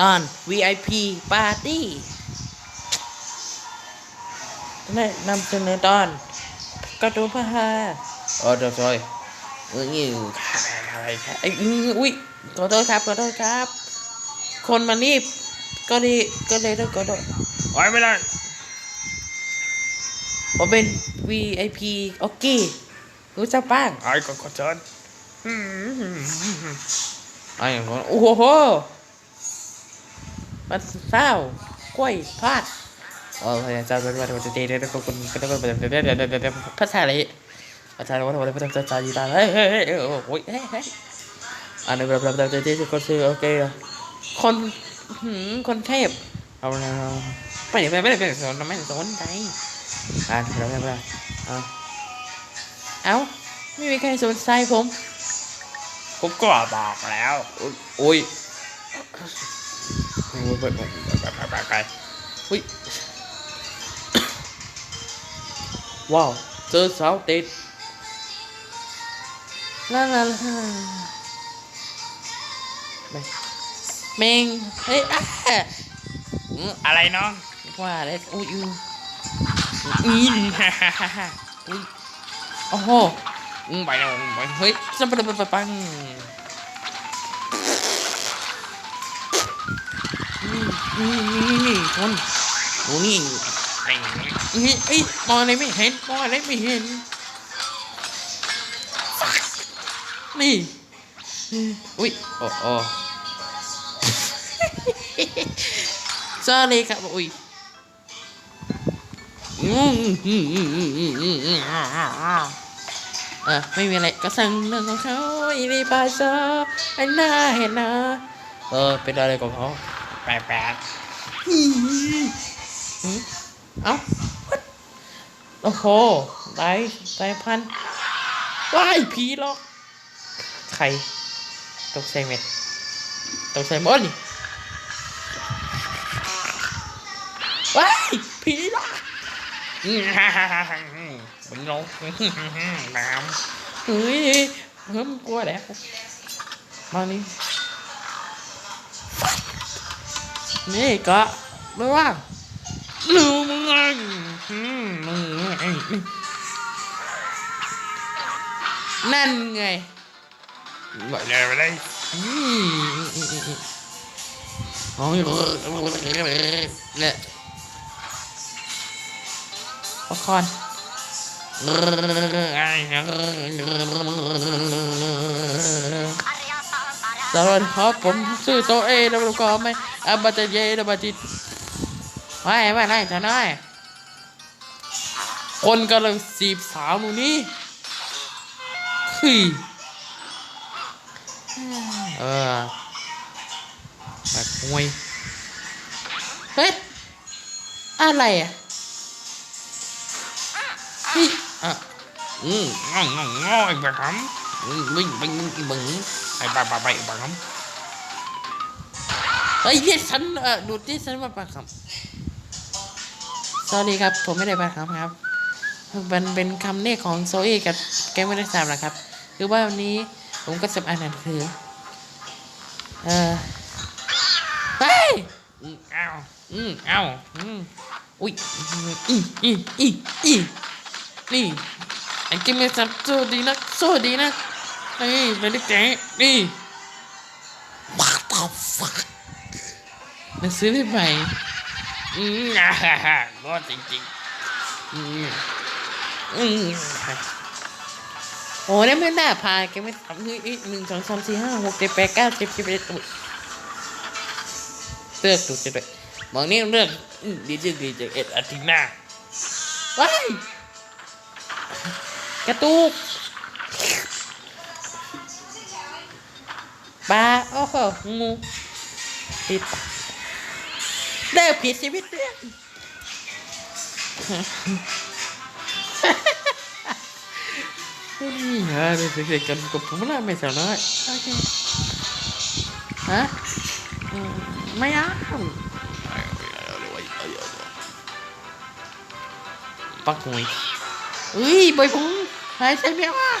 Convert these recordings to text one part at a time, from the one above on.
ตอน VIP Party แนะนำเสนอตอนกระตูนพาฮาอ๋อเดี๋ยวซอยเออนี่อะไรครับไอ้อืออุ้ยขอโทษครับขอโทษครับ คนมารีบก็ดีก็เลยต้องขอโทษโอ้ยไม่ได้ผมเป็น VIP โอเครู้จักป้างไอ้ก็ขอเชิญอืมไอ้ของโอ้โห มันเศร้ากล้วยพลาดโอ้ยจะเป็นวันวันเดย์เดี๋ยวคนคนคนคนเดี๋ยวเดี๋ยวเดี๋ยวเดี๋ยวเดี๋ยวภาษาอะไรภาษาอะไรวันวันวันภาษาจีนเฮ้ยเฮ้ยเฮ้ยโอ้ยเฮ้ยเฮ้ยอันนี้แบบแบบแบบเดี๋ยวคนซื้อโอเคคนหืมคนเทพเอาละไปไปไปไปสนไม่สนใจอ่านเราไม่เป็นเอาเอาไม่มีใครสนใจผมผมก็บอกแล้วโอ้ย ไปไปไปไปไปไปอุ้ยว้าว เจอสาวติดลาลาลาแม่งแม่งเฮ้ยอะไรน้องว่าแล้วอุ้ยอุ้ยอีนฮ่าฮ่าฮ่าอุ้ยโอ้โหไปแล้วไปเฮ้ยสัมปะปะปะปั นี่นี่นี่คนโอ้นี่ไอ้เฮ้ยเอ้มองอะไรไม่เห็นมองอะไรไม่เห็น นี่อุ้ยโอ้โอ้ sorry ครับอุ้ยอืมอืมอืมอืมอืมอ่าอ่าอ่าเออไม่มีอะไรก็สั่งเรื่องของเขาอีนี่ภาษาไอ้หน้าเห็นนะเออเป็นอะไรของเขา แปดแปดอืมเอ้า what? โอ้โหตายตายพันธุ์ว้ายผีหรอกใครตกใส่เม็ดตกใส่หมดนี่ว้ายผีหรอกอืมฮ่าฮ่าฮ่าฮ่าอืมมึงลงน้เฮ้ยเฮ้ยมันกลัวแล้วมานี่ นี่กะไม่ว่างำลูมึงอะอืมมึงไอ้นั่นไงไปเลยไปเลยอืมอืมอืมอืมอืมโอ้ยเนี่ยป๊อปคอร์นไอ้ สวัสดีครับผมชื่อโตเอแล้วก็ไม่อาบัตเยแล้วบัติไม่ไม่ไม่จะน้อยคนกำลังสีบสาวหนูนี่คือเออแบบมวยเฮ้ยอะไรอะเฮ้ยอะอืมงองงองไอ้แบ มึงบึ้งบึ้งบึ้งไอ้ไปไปไปแบบนั้นเฮ้ยที่ฉันเออดูที่ฉันมาปากคำสวัสดีครับ ผมไม่ได้ปากคำครับ มันเป็นคำเรียกของโซอี้กับแกไม่ได้ทราบนะครับ คือว่าวันนี้ผมก็จะอ่านหนังสือเออเฮ้ยอืมอ้าวอืมเอ้าอืมอุ้ยอีอีอีอีนี่ไอ้กิมเมสับโซดีนะโซดีนะ นี่เป็นเด็กแจ๋นี่ What the fuck หนังสือเล่มใหมอืมอ่าฮ่าฮ่าก็จริงๆอืมอืมโอ้ได้ไม่น่าพาแกไม่ทำเฮ้ยอ้ยหนึ่งสองสามสี่ห้าหกเจ็ดแปดเก้าสิบสิบเอ็ดอุ๊ยเลือกถูกจะด้วยมองนี่เลือกอืมดีจังดีจังเอ็ดอาทิตย์หน้าว้ายกระตุก ปลาโอ้โหงูติดปากเลิกผิดชีวิตเรื่องนี่ฮะเด็กๆกันกับผมน่าไม่สาวน้อยโอเคฮะอืมไม่เอาปักหวยเอ้ยบอยพุงหายใจไม่ออก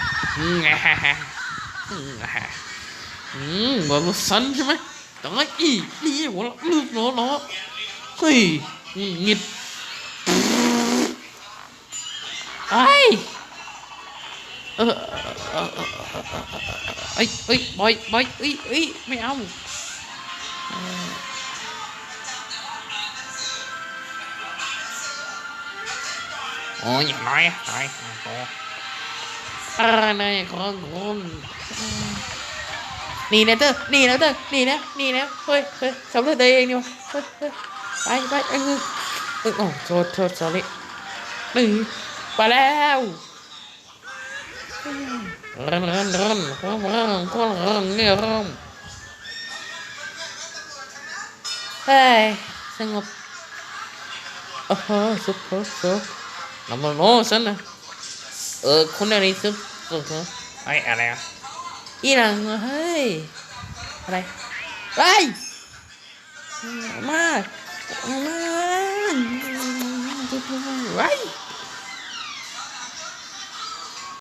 ยได้ไงแม่หนุ่มน้อยดิสมแบบโจเอ้อืมไม่ได้เอาเฮ้ยแม่หนุ่เนอะเออคนไม่สมองเอ้ยเฮ้ยนะผมเอ้ยมาฮ่าฮ่าอืมอ่าฮ่าฮ่าอืมอ่าฮ่าอืมบอลสันใช่ไหมตอีกนี่เราะลูกล้อล้อเฮ้ยอืมงิดไอ้ยเออเออเออเอ้ยเอ้ยบอยบอยเอ้ยเอ้ยไม่เอาโอ้ยอย่างน้อยอะน้อยโอ้อะไรของคุณนี่นะเตอร์นี่นะเตอร์นี่นะนี่นะเฮ้ยเฮ้ยสำเร็จตัวเองนี่วะเฮ้ยเฮ้ยไปไปเออเออโอ้โทษโทษ sorry นี่ไปแล้วรันรันรันรันรันรันรันเนี่ยรันเฮ้ยสงบโอ้โหซุปเปอร์ซุปน้ำมันโอ้ฉันนะ เออคนอะไรซุปเออไอ้ยอะไรอะอีหลังเฮ้ยอะไรไปมามาไป